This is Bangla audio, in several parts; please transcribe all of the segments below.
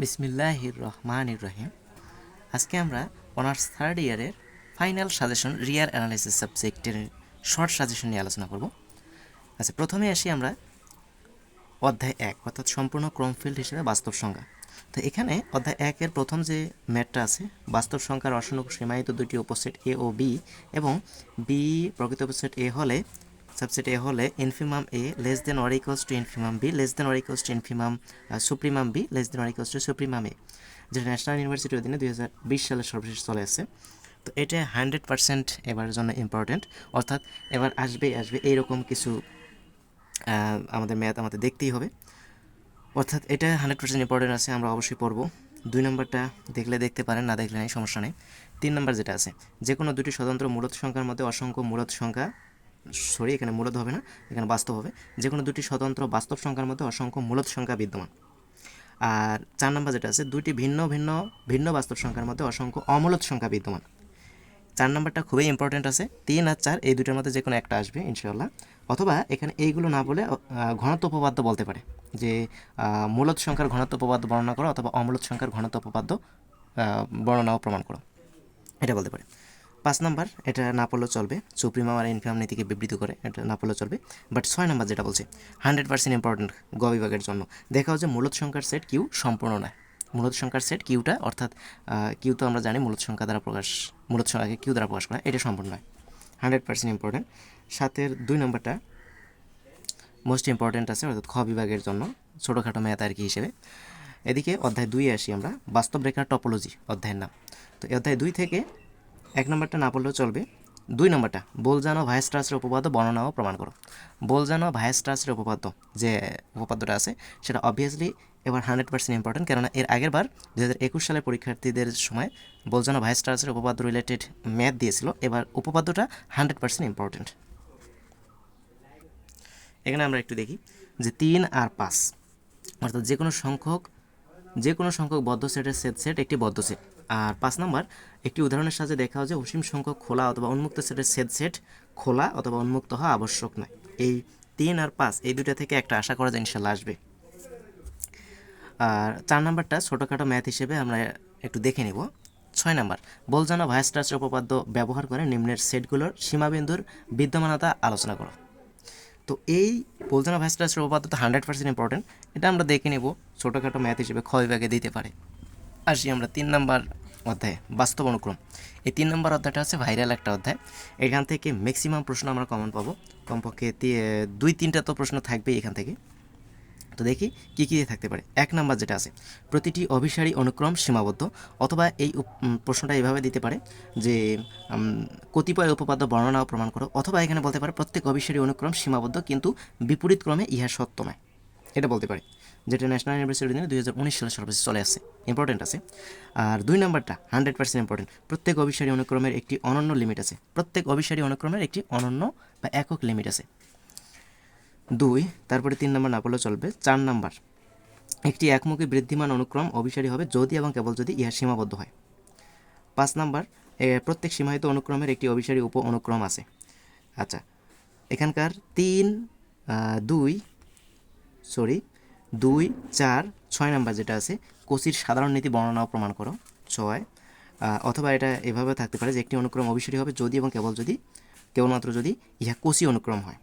বিসমিল্লাহির রহমানির রহিম আজকে আমরা অনার্স থার্ড ইয়ারের ফাইনাল সাজেশন রিয়ার অ্যানালাইসিস সাবজেক্টের শর্ট সাজেশন নিয়ে আলোচনা করব। আচ্ছা প্রথমে আসি আমরা অধ্যায় এক, অর্থাৎ সম্পূর্ণ ক্রমফিল্ড হিসেবে বাস্তব সংখ্যা তো এখানে অধ্যায় একের প্রথম যে ম্যাটটা আছে, বাস্তব সংখ্যার অসংখ্য সীমায়িত দুটি উপসেট এ ও বি এবং বি প্রকৃত উপসেট এ হলে সাবসেট এ হলে infimum A less than or equals to infimum B less than or equals to infimum supremum B less than or equals to supremum A যেটা ন্যাশনাল ইউনিভার্সিটির অধীনে দুই হাজার বিশ সালে সর্বশেষ চলে আসছে। তো এটা হান্ড্রেড পার্সেন্ট এবারের জন্য ইম্পর্ট্যান্ট অর্থাৎ এবার আসবে আসবে এইরকম কিছু আমাদের ম্যাথ আমাদের দেখতেই হবে। অর্থাৎ এটা হান্ড্রেড পার্সেন্ট ইম্পর্টেন্ট আছে, আমরা অবশ্যই পড়ব। দুই নম্বরটা দেখলে দেখতে পারেন, না দেখলে নেই সমস্যা নেই। তিন নম্বর যেটা আছে যে কোনো দুটি স্বতন্ত্র মূলত সংখ্যার মধ্যে অসংখ্য মূলত সংখ্যা সরি এখানে মূলত হবে না, এখানে বাস্তব হবে। যে কোনো দুটি স্বতন্ত্র বাস্তব সংখ্যার মধ্যে অসংখ্য মূলত সংখ্যা বিদ্যমান। আর চার নম্বর যেটা আছে, দুইটি ভিন্ন ভিন্ন ভিন্ন বাস্তব সংখ্যার মধ্যে অসংখ্য অমূলত সংখ্যা বিদ্যমান। চার নম্বরটা খুবই ইম্পর্টেন্ট আছে, তিন আর চার এই দুটোর মধ্যে যে কোনো একটা আসবে ইনশাল্লাহ অথবা এখানে এইগুলো না বলে ঘনত্ব উপপাদ্য বলতে পারে, যে মূলত সংখ্যার ঘনত্ব উপপাদ্য বর্ণনা করো অথবা অমূলত সংখ্যার ঘনত্ব উপপাদ্য বর্ণনা ও প্রমাণ করো। এটা বলতে পারে। পাঁচ নাম্বার, এটা না পড়লেও চলবে। সুপ্রিমাম আমার ইনফিমাম নীতিকে বিবৃত করে, এটা না পড়লেও চলবে। বাট ছয় নাম্বার যেটা বলছে হান্ড্রেড পার্সেন্ট ইম্পর্টেন্ট গ বিভাগের জন্য। দেখা হচ্ছে মূলত সংখ্যার সেট কিউ সম্পূর্ণ নয়। মূলত সংখ্যার সেট কিউটা অর্থাৎ কিউ তো আমরা জানি মূলত সংখ্যা দ্বারা প্রকাশ, মূলত সংখ্যাকে কিউ দ্বারা প্রকাশ করা, এটা সম্পূর্ণ নয়। হান্ড্রেড পার্সেন্ট ইম্পর্টেন্ট সাতের দুই নম্বরটা মোস্ট ইম্পর্টেন্ট আছে, অর্থাৎ খ বিভাগের জন্য, ছোটোখাটো ম্যাথ আর কি হিসেবে। এদিকে অধ্যায় দুইয়ে আসি আমরা, বাস্তব রেখার টপোলজি অধ্যায়ের নাম। তো এই অধ্যায় দুই থেকে এক নম্বরটা না পড়লেও চলবে। দুই নম্বরটা বোলজানো ভায়াস্ট্রাসের উপপাদ্য বর্ণনা ও প্রমাণ করো। বোলজানো ভায়াস্ট্রাসের উপপাদ্য যে উপপাদ্যটা আছে, সেটা অবভিয়াসলি এবার হান্ড্রেড পার্সেন্ট ইম্পর্টেন্ট কেননা এর আগের বার দু হাজার একুশ সালের পরীক্ষার্থীদের সময় বোলজানো ভায়াস্ট্রাসের উপপাদ্য রিলেটেড ম্যাথ দিয়েছিল, এবার উপপাদ্যটা হান্ড্রেড পার্সেন্ট ইম্পর্টেন্ট এখানে আমরা একটু দেখি যে তিন আর পাঁচ, অর্থাৎ যে কোনো সংখ্যক যে কোনো সংখ্যক বদ্ধ সেটের সেট সেট একটি বদ্ধ সেট আর পাঁচ নাম্বার, একটি উদাহরণের সাহায্যে দেখা হয় যে অসীম সংখ্যক খোলা অথবা উন্মুক্ত সেটের সেট সেট খোলা অথবা উন্মুক্ত হওয়া আবশ্যক নয়। এই তিন আর পাঁচ, এই দুটো থেকে একটা আশা করা যায় ইনশাল্লাহ আসবে। আর চার নাম্বারটা ছোটোখাটো ম্যাথ হিসেবে আমরা একটু দেখে নেব। ছয় নাম্বার বলজানো ভায়াস্ট্রাসের উপপাদ্য ব্যবহার করে নিম্নের সেটগুলোর সীমাবিন্দুর বিদ্যমানতা আলোচনা করো। তো এই বলজানো ভায়াস্ট্রাসের উপপাদ্য তো হান্ড্রেড পার্সেন্ট ইম্পর্টেন্ট এটা আমরা দেখে নেব ছোটোখাটো ম্যাথ হিসেবে ক্ষয় বিভাগে দিতে পারে। আসি আমরা তিন নাম্বার অধ্যায়, বাস্তব অনুক্রম। এই তিন নম্বর অধ্যায়টা হচ্ছে ভাইরাল একটা অধ্যায়। এখান থেকে ম্যাক্সিমাম প্রশ্ন আমরা কমন পাবো। কমপক্ষে দুই তিনটা তো প্রশ্ন থাকবেই এখান থেকে। তো দেখি কী কী থাকতে পারে। এক নাম্বার যেটা আছে, প্রতিটি অভিসারী অনুক্রম সীমাবদ্ধ অথবা এই প্রশ্নটা এইভাবে দিতে পারে যে কতিপয় উপপাদ্য বর্ণনা প্রমাণ করো অথবা এখানে বলতে পারে প্রত্যেক অভিসারী অনুক্রম সীমাবদ্ধ কিন্তু বিপরীত ক্রমে ইহা সত্য নয়। এটা বলতে পারে। যেটা ন্যাশনাল ইউনিভার্সিটির দিনে দুই হাজার উনিশ সালে সর্বশেষ চলে আসছে। ইম্পর্টেন্ট আছে। আর দুই নাম্বারটা হান্ড্রেড পার্সেন্ট ইম্পর্টেন্ট প্রত্যেক অভিসারী অনুক্রমের একটি অনন্য লিমিট আছে। প্রত্যেক অভিসারী অনুক্রমের একটি অনন্য বা একক লিমিট আছে। দুই, তারপরে তিন নম্বর না পড়লেও চলবে। চার নাম্বার, একটি একমুখী বৃদ্ধিমান অনুক্রম অভিসারী হবে যদি এবং কেবল যদি ইহা সীমাবদ্ধ হয়। পাঁচ নাম্বার প্রত্যেক সীমাহিত অনুক্রমের একটি অভিসারী উপ অনুক্রম আছে। আচ্ছা এখানকার তিন দুই সরি দুই, চার, ছয় নাম্বার যেটা আছে, কোচির সাধারণ নীতি বর্ণনা প্রমাণ করো। ছয় অথবা এটা এভাবে থাকতে পারে যে একটি অনুক্রম অবশ্যই হবে যদি এবং কেবল যদি, কেবলমাত্র যদি ইহা কোসি অনুক্রম হয়।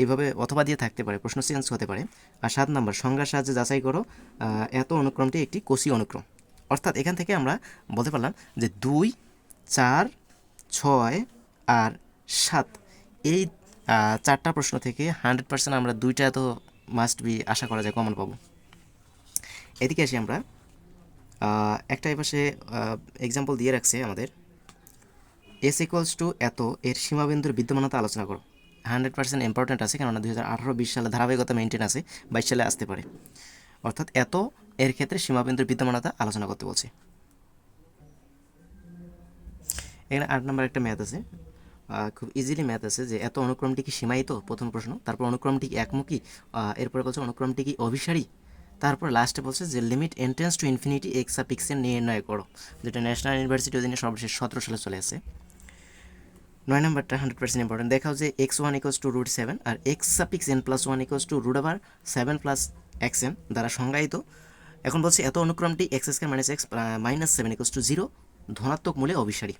এইভাবে অথবা দিয়ে থাকতে পারে, প্রশ্ন চেঞ্জ হতে পারে। আর সাত নম্বর, সংজ্ঞার সাহায্যে যাচাই করো এত অনুক্রমটি একটি কোষী অনুক্রম। অর্থাৎ এখান থেকে আমরা বলতে পারলাম যে দুই, চার, ছয় আর সাত, এই চারটা প্রশ্ন থেকে হান্ড্রেড পার্সেন্ট আমরা দুইটা তো মাস্ট বি আশা করা যায় কমন পাবো। এদিকে আসি আমরা। একটা এপাশে এক্সাম্পল দিয়ে রাখছে আমাদের। এস ইকুয়ালস টু এত এর সীমাবিন্দুর বিদ্যমানতা আলোচনা করো। হান্ড্রেড পার্সেন্ট ইম্পর্টেন্ট আছে, কেননা দুই হাজার আঠারো বিশ সালে ধারাবাহিকতা মেনটেন আছে, বাইশ সালে আসতে পারে। অর্থাৎ এত এর ক্ষেত্রে সীমাবিন্দুর বিদ্যমানতা আলোচনা করতে বলছে। এখানে আট নম্বর একটা ম্যাথ আছে। খুব ইজিলি ম্যাথ আছে যে এত অনুক্রমটি কি সীমায়িত? প্রথম প্রশ্ন। তারপর অনুক্রমটি একমুখী? এরপরে বলছে অনুক্রমটি কি অভিসারী? তারপর লাস্টে বলছে যে limit n tends to infinity x suffix নির্ণয় করো। যেটা ন্যাশনাল ইউনিভার্সিটি অধীনে সর্বশেষ সতেরো সালে চলে আসে। নয় নাম্বারটা হান্ড্রেড পার্সেন্ট ইম্পর্টেন্ট দেখাও যে x one equals to root seven R x suffix n plus one equals to root আবার সেভেন প্লাস এক্স এন দ্বারা সংজ্ঞায়িত। এখন বলছে এত অনুক্রমটি x square minus x minus seven equals to zero ধনাত্মক মূলে অভিসারী।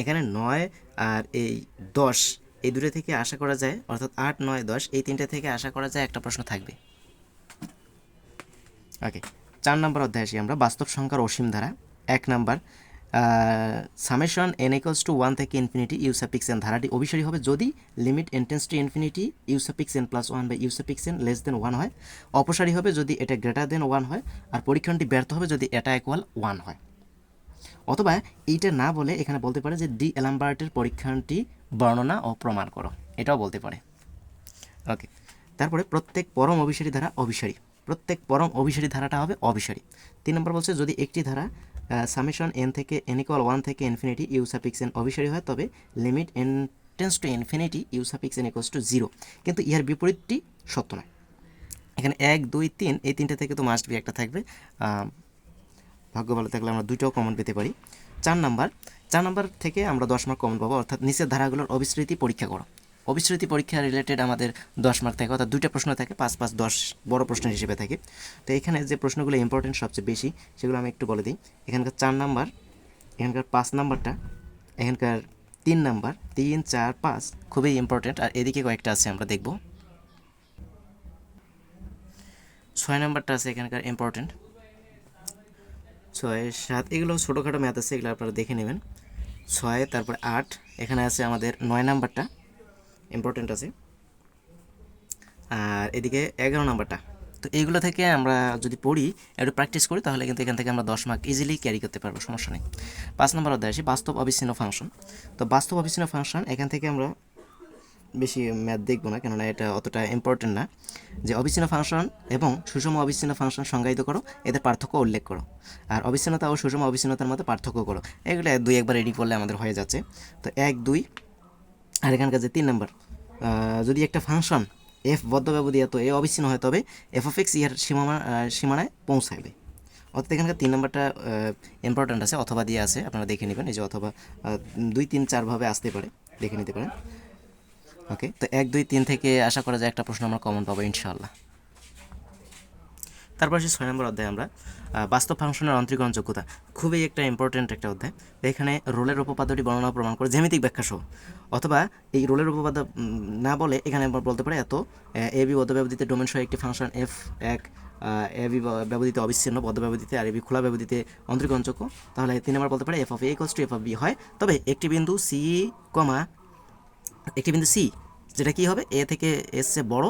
এখানে নয় আর এই দশ, এই দুটো থেকে আশা করা যায়, অর্থাৎ আট, নয়, দশ, এই তিনটে থেকে আশা করা যায় একটা প্রশ্ন থাকবে। ওকে চার নম্বর অধ্যায় আসি আমরা, বাস্তব সংখ্যার অসীম ধারা। এক number summation n equals to one থেকে ইনফিনিটি ইউসাপিক্স এন ধারাটি অভিসারী হবে যদি limit n tends to infinity u suffix n plus one বা u suffix n less than one হয়। অপসারী হবে যদি এটা গ্রেটার দেন ওয়ান হয়, আর পরীক্ষণটি ব্যর্থ হবে যদি এটা ইকুয়াল ওয়ান হয়। অথবা এইটা না বলে এখানে বলতে পারে যে ডি অ্যালাম্বার্টের পরীক্ষণটি বর্ণনা ও প্রমাণ করো। এটাও বলতে পারে। ওকে। তারপরে প্রত্যেক পরম অভিসারী ধারা অভিসারী। প্রত্যেক পরম অভিসারী ধারাটা হবে অভিসারী। তিন নম্বর বলছে, যদি একটি ধারা সামেশন এন থেকে এন ওয়ান থেকে ইনফিনিটি ইউসাপিক্স এন অভিসারী হয়, তবে limit n tends to infinity u suffix n equals to zero কিন্তু ইহার বিপরীতটি সত্য নয়। এখানে এক, দুই, তিন, এই তিনটে থেকে তো মাস্ট বি একটা থাকবে। ভাগ্য ভালো থাকলে আমরা দুইটাও কমন পেতে পারি। চার নাম্বার চার নাম্বার থেকে আমরা দশ মার্ক কমন পাবো, অর্থাৎ নিচের ধারাগুলোর অবিস্মৃতি পরীক্ষা করো। অবিস্মৃতি পরীক্ষা রিলেটেড আমাদের দশ মার্ক থাকে, অর্থাৎ দুইটা প্রশ্ন থাকে, পাঁচ পাঁচ দশ বড় প্রশ্ন হিসেবে থাকে। তো এখানে যে প্রশ্নগুলো ইম্পর্টেন্ট সবচেয়ে বেশি, সেগুলো আমি একটু বলে দিই। এখানকার চার নাম্বার, এখানকার পাঁচ নাম্বারটা, এখানকার তিন নাম্বার, তিন, চার, পাঁচ খুবই ইম্পর্টেন্ট আর এদিকে কয়েকটা আছে আমরা দেখব। ছয় নাম্বারটা আছে এখানকার ইম্পর্টেন্ট ছয়, সাত, এগুলো ছোটোখাটো ম্যাথ আছে, এগুলো আপনারা দেখে নেবেন। ছয়, তারপরে আট, এখানে আছে আমাদের নয় নাম্বারটা ইম্পর্টেন্ট আছে। আর এদিকে এগারো নাম্বারটা। তো এইগুলো থেকে আমরা যদি পড়ি, একটু প্র্যাকটিস করি, তাহলে কিন্তু এখান থেকে আমরা দশ মার্ক ইজিলি ক্যারি করতে পারব, সমস্যা নেই। পাঁচ নম্বর অধ্যায় আসি, বাস্তব অবিচ্ছিন্ন ফাংশন তো বাস্তব অবিচ্ছিন্ন ফাংশন এখান থেকে আমরা বেশি ম্যাথ দেখব না, কেননা এটা অতটা ইম্পর্টেন্ট না। যে অবিচ্ছিন্ন ফাংশন এবং সুষম অবিচ্ছিন্ন ফাংশন সংজ্ঞায়িত করো, এদের পার্থক্য উল্লেখ করো। আর অবিচ্ছিন্নতা ও সুষম অবিচ্ছিন্নতার মধ্যে পার্থক্য করো। এগুলো দুই একবার রেডি করলে আমাদের হয়ে যাচ্ছে। তো এক, দুই, আর এখানকার যে তিন নম্বর যদি একটা ফাংশন এফ বদ্ধ ব্যবধি এত এ অবিচ্ছিন্ন হয়, তবে এফ অফ এক্স ইয়ার সীমানা সীমানায় পৌঁছাবে অর্থাৎ এখানকার তিন নম্বরটা ইম্পর্ট্যান্ট আছে, অথবা দিয়ে আছে, আপনারা দেখে নেবেন। এই যে অথবা দুই, তিন চারভাবে আসতে পারে, দেখে নিতে পারেন। ওকে? তো এক, দুই, তিন থেকে আশা করা যায় একটা প্রশ্ন আমরা কমন পাবো, ইনশাআল্লাহ। তারপর আসি ছয় নম্বর অধ্যায় আমরা। বাস্তব ফাংশনের অন্তরীকরণ যোগ্যতা খুবই একটা ইম্পর্টেন্ট একটা অধ্যায়। এখানে রোলের উপপাদ্যটি বর্ণনা প্রমাণ করে জ্যামিতিক ব্যাখ্যা সহ অথবা এই রোলের উপপাদ্য না বলে এখানে বলতে পারি এত, এ বি বদ্ধ ব্যবধিতে ডোমেন সহ একটি ফাংশন এফ, এক এ বি ব্যবধিতে অবিচ্ছিন্ন বদ্ধ ব্যবধিতে আর এ বি খোলা ব্যবধিতে অন্তরীকরণযোগ্য তাহলে তিন নম্বর বলতে পারি f of A to f of B হয়। তবে একটি বিন্দু সি কমা একটি বিন্দু সি যেটা কি হবে? এ থেকে এস সে বড়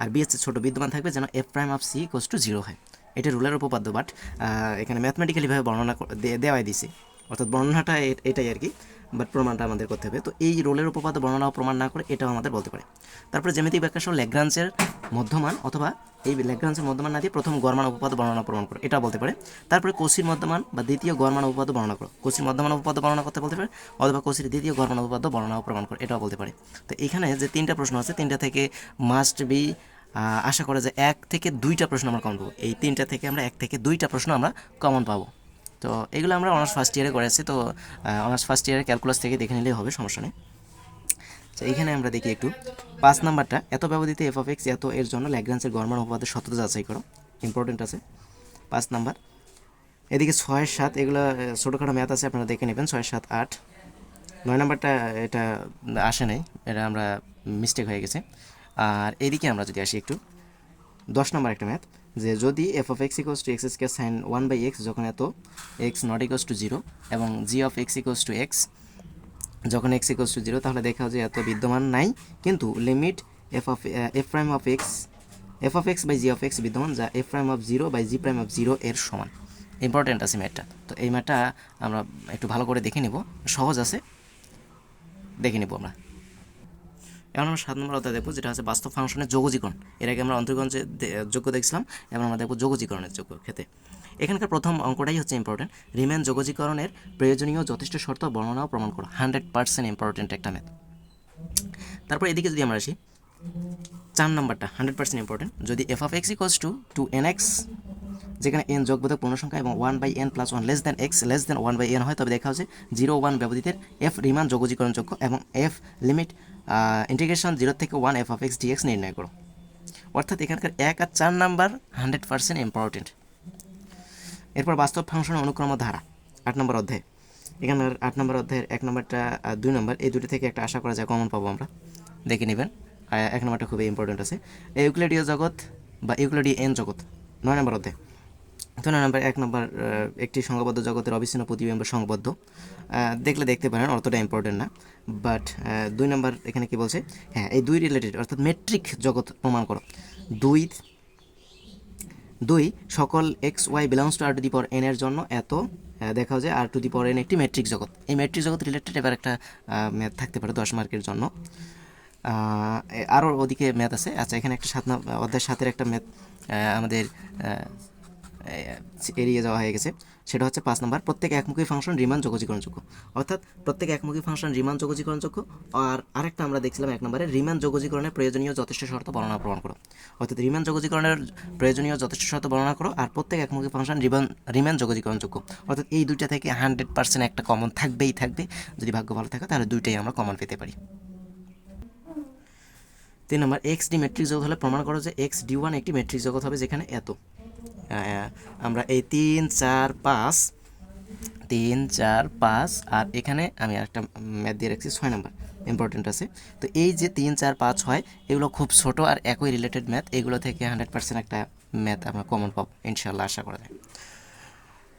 আর বি এস সে ছোটো বিদ্যমান থাকবে যেন f prime of C equals to zero হয়। এটা রুলের উপপাদ্য বাট এখানে ম্যাথমেটিক্যালিভাবে বর্ণনা দেওয়াই দিছে অর্থাৎ বর্ণনাটা এটাই আর কি। বাট প্রমাণটা আমাদের করতে হবে। তো এই রোলের উপপাদ্য বর্ণনা প্রমাণ না করে এটাও আমাদের বলতে পারে। তারপরে জ্যামিতিক ব্যাখ্যা সহ ল্যাগ্রাঞ্জের মধ্যমান অথবা এই ল্যাগ্রাঞ্জের মধ্যমান না দিয়ে প্রথম গড়মান উপপাদ্য বর্ণনা প্রমাণ করো এটা বলতে পারে। তারপরে কোসির মধ্যমান বা দ্বিতীয় গড়মান উপপাদ্য বর্ণনা করো। কোসির মধ্যমান উপপাদ্য বর্ণনা করতে বলতে পারে অথবা কোসির দ্বিতীয় গড়মান উপপাদ্য বর্ণনা প্রমাণ করো, এটাও বলতে পারে। তো এখানে যে তিনটা প্রশ্ন আছে, তিনটা থেকে মাস্ট বি আশা করা যায় এক থেকে দুইটা প্রশ্ন আমরা কমন পাবো। এই তিনটা থেকে আমরা এক থেকে দুইটা প্রশ্ন আমরা কমন পাবো। তো এগুলো আমরা অনার্স ফার্স্ট ইয়ারে করেছি তো অনার্স ফার্স্ট ইয়ারে ক্যালকুলাস থেকে দেখে নিলেই হবে, সমস্যা নেই। তো এইখানে আমরা দেখি একটু, পাঁচ নাম্বারটা, এত ব্যবধিতে এফ অফ এক্স এত এর জন্য ল্যাগ্রান্সের গড়মান উপপাদ্য সত্যতা যাচাই করো ইম্পর্টেন্ট আছে। পাঁচ নাম্বার, এদিকে ছয় সাত, এগুলো ছোটোখাটো ম্যাথ আছে, আপনারা দেখে নেবেন, ছয় সাত আট। নয় নাম্বারটা, এটা আসে নাই, এটা আমরা মিস্টেক হয়ে গেছে। আর এদিকে আমরা যদি আসি একটু, দশ নম্বর একটা ম্যাথ যে যদি f of x equals to x square sine one by x যখন এত x not equals to zero এবং G of x equals to x যখন এক্স ইকোয়াস টু জিরো তাহলে দেখা যায় এত বিদ্যমান নাই। কিন্তু limit f of f prime of x f of x by G of x বিদ্যমান, যা f prime of zero by G prime of zero এর সমান। ইম্পর্টেন্ট আছে ম্যাথটা তো এই ম্যাথটা আমরা একটু ভালো করে দেখে নিব। সহজ আছে। দেখে নিব আমরা। এখন আমরা সাত নম্বর অধ্যায় দেখব, যেটা হচ্ছে বাস্তব ফাংশনের যোগজীকরণ। এর আগে আমরা দে- যোগ্য দেখছিলাম এবং আমরা দেখব যোগজীকরণের যোগ্য ক্ষেত্রে। এখানকার প্রথম অঙ্কটাই হচ্ছে ইম্পর্টেন্ট রিমেন যোগজীকরণের প্রয়োজনীয় যথেষ্ট শর্ত বর্ণনা ও প্রমাণ করো। হান্ড্রেড পার্সেন্ট ইম্পর্টেন্ট একটা ম্যাথ তারপর এদিকে যদি আমরা আসি, চার নাম্বারটা হান্ড্রেড পার্সেন্ট ইম্পর্টেন্ট যদি f of x equals to two n x যেখানে এন যোগবোধক পূর্ণ সংখ্যা এবং one by n plus one less than x less than one by n হয়, তবে দেখা হচ্ছে জিরো ওয়ান ব্যবধিতের এফ রিমান যোগজীকরণযোগ্য এবং এফ লিমিট ইন্টিগ্রেশন জিরো থেকে one f of x dx নির্ণয় করো। অর্থাৎ এখানকার এক আর চার নাম্বার হান্ড্রেড পার্সেন্ট ইম্পর্টেন্ট এরপর বাস্তব ফাংশন অনুক্রম ধারা, আট নম্বর অধ্যায়। এখানে আট নম্বর অধ্যায়ের এক নম্বরটা আর দুই নম্বর, এই দুটি থেকে একটা আশা করা যায় কমন পাবো আমরা। দেখে নেবেন এক নম্বরটা খুবই ইম্পর্টেন্ট আছে। ইউক্লিডীয় জগৎ বা ইউক্লিডীয় এন জগৎ, নয় নম্বর অধ্যায়। তো নয় নম্বর এক নম্বর একটি সংঘবদ্ধ জগতের অবিচ্ছিন্ন প্রতিবিম্ব সংবদ্ধ। দেখলে দেখতে পারেন অতটা ইম্পর্টেন্ট না। বাট দুই নম্বর এখানে কি বলছে? হ্যাঁ এই দুই রিলেটেড অর্থাৎ মেট্রিক জগৎ প্রমাণ করো। দুই দুই, সকল x y belongs to R to the power n এর জন্য এত দেখা যায় R to the power n একটি মেট্রিক জগৎ। এই মেট্রিক জগৎ রিলেটেড এবার একটা ম্যাথ থাকতে পারে দশ মার্কের জন্য। আরও ওদিকে ম্যাথ আছে। আচ্ছা এখানে একটা সাত অধ্যায় সাতের একটা ম্যাথ আমাদের এড়িয়ে যাওয়া হয়ে গেছে। সেটা হচ্ছে পাঁচ নম্বর, প্রত্যেক একমুখী ফাংশন রিমান যোগজীকরণযোগ্য অর্থাৎ প্রত্যেক একমুখী ফাংশন রিমান যোগজীকরণযোগ্য আর আরেকটা আমরা দেখছিলাম এক নম্বরে রিমান যোগজীকরণের প্রয়োজনীয় যথেষ্ট শর্ত বর্ণনা প্রমাণ করো। অর্থাৎ রিমান যোগজীকরণের প্রয়োজনীয় যথেষ্ট শর্ত বর্ণনা করো, আর প্রত্যেক একমুখী ফাংশন রিমান রিমান যোগজীকরণযোগ্য অর্থাৎ এই দুইটা থেকে হান্ড্রেড পার্সেন্ট একটা কমন থাকবেই থাকবে। যদি ভাগ্য ভালো থাকে, তাহলে দুইটাই আমরা কমন পেতে পারি। তিন নম্বর এক্স ডি মেট্রিক জগৎ হলে প্রমাণ করো যে এক্স ডি ওয়ান একটি মেট্রিক জগৎ হবে যেখানে এত। আমরা এই তিন, চার, পাঁচ, তিন, চার, পাঁচ, আর এখানে আমি একটা ম্যাথ দিয়ে রাখছি, ছয় নম্বর ইম্পর্টেন্ট আছে। তো এই যে তিন, চার, পাঁচ হয়, এগুলো খুব ছোট আর একই রিলেটেড ম্যাথ এগুলো থেকে হান্ড্রেড পার্সেন্ট একটা ম্যাথ আমরা কমন পাবো ইনশাল্লাহ আশা করা যায়।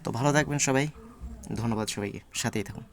তো ভালো থাকবেন সবাই, ধন্যবাদ সবাইকে, সাথেই থাকুন।